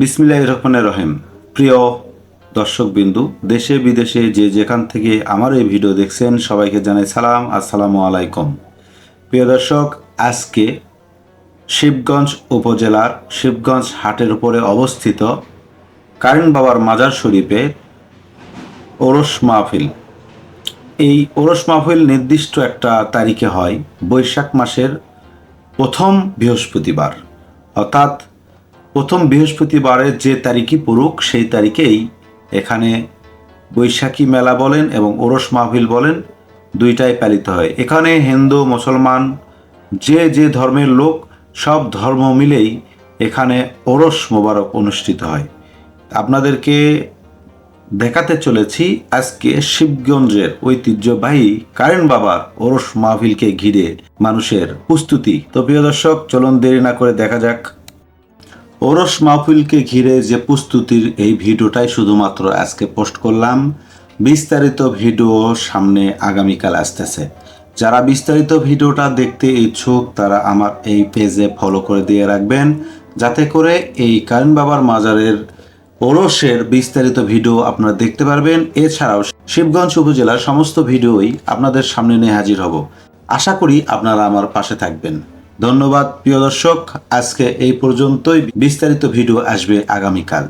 বিসমিল্লাহ রহমানের রহিম। প্রিয় দর্শকবিন্দু, দেশে বিদেশে যে যেখান থেকে আমার এই ভিডিও দেখছেন, সবাইকে জানাই সালাম, আসসালামু আলাইকুম। প্রিয় দর্শক, আজকে শিবগঞ্জ উপজেলার শিবগঞ্জ হাটের উপরে অবস্থিত কারেন বাবার মাজার শরীফে ওরস মাহফিল। এই ওরস মাহফিল নির্দিষ্ট একটা তারিখে হয়, বৈশাখ মাসের প্রথম বৃহস্পতিবার। অর্থাৎ প্রথম বৃহস্পতিবারে যে তারিখই পড়ুক, সেই তারিখেই এখানে বৈশাখী মেলা বলেন এবং ওরস মাহফিল বলেন, দুইটাই পালিত হয়। এখানে হিন্দু, মুসলমান, যে যে ধর্মের লোক, সব ধর্ম মিলেই এখানে ওরস মোবারক অনুষ্ঠিত হয়। আপনাদেরকে দেখাতে চলেছি আজকে শিবগঞ্জের ঐতিহ্যবাহী কারেন বাবার ওরস মাহফিলকে ঘিরে মানুষের প্রস্তুতি। তো প্রিয় দর্শক, চলুন দেরি না করে দেখা যাক ওরস মাহফিলকে ঘিরে যে প্রস্তুতির এই ভিডিওটাই শুধুমাত্র আজকে পোস্ট করলাম, বিস্তারিত ভিডিও সামনে আগামীকাল আসতেছে। যারা বিস্তারিত ভিডিওটা দেখতে ইচ্ছুক, তারা আমার এই পেজে ফলো করে দিয়ে রাখবেন, যাতে করে এই কারেন বাবার মাজারের ওরসের বিস্তারিত ভিডিও আপনারা দেখতে পারবেন। এছাড়াও শিবগঞ্জ উপজেলার সমস্ত ভিডিওই আপনাদের সামনে নিয়ে হাজির হব। আশা করি আপনারা আমার পাশে থাকবেন। ধন্যবাদ প্রিয় দর্শক। আজকে এই পর্যন্তই। বিস্তারিত ভিডিও আসবে আগামীকাল।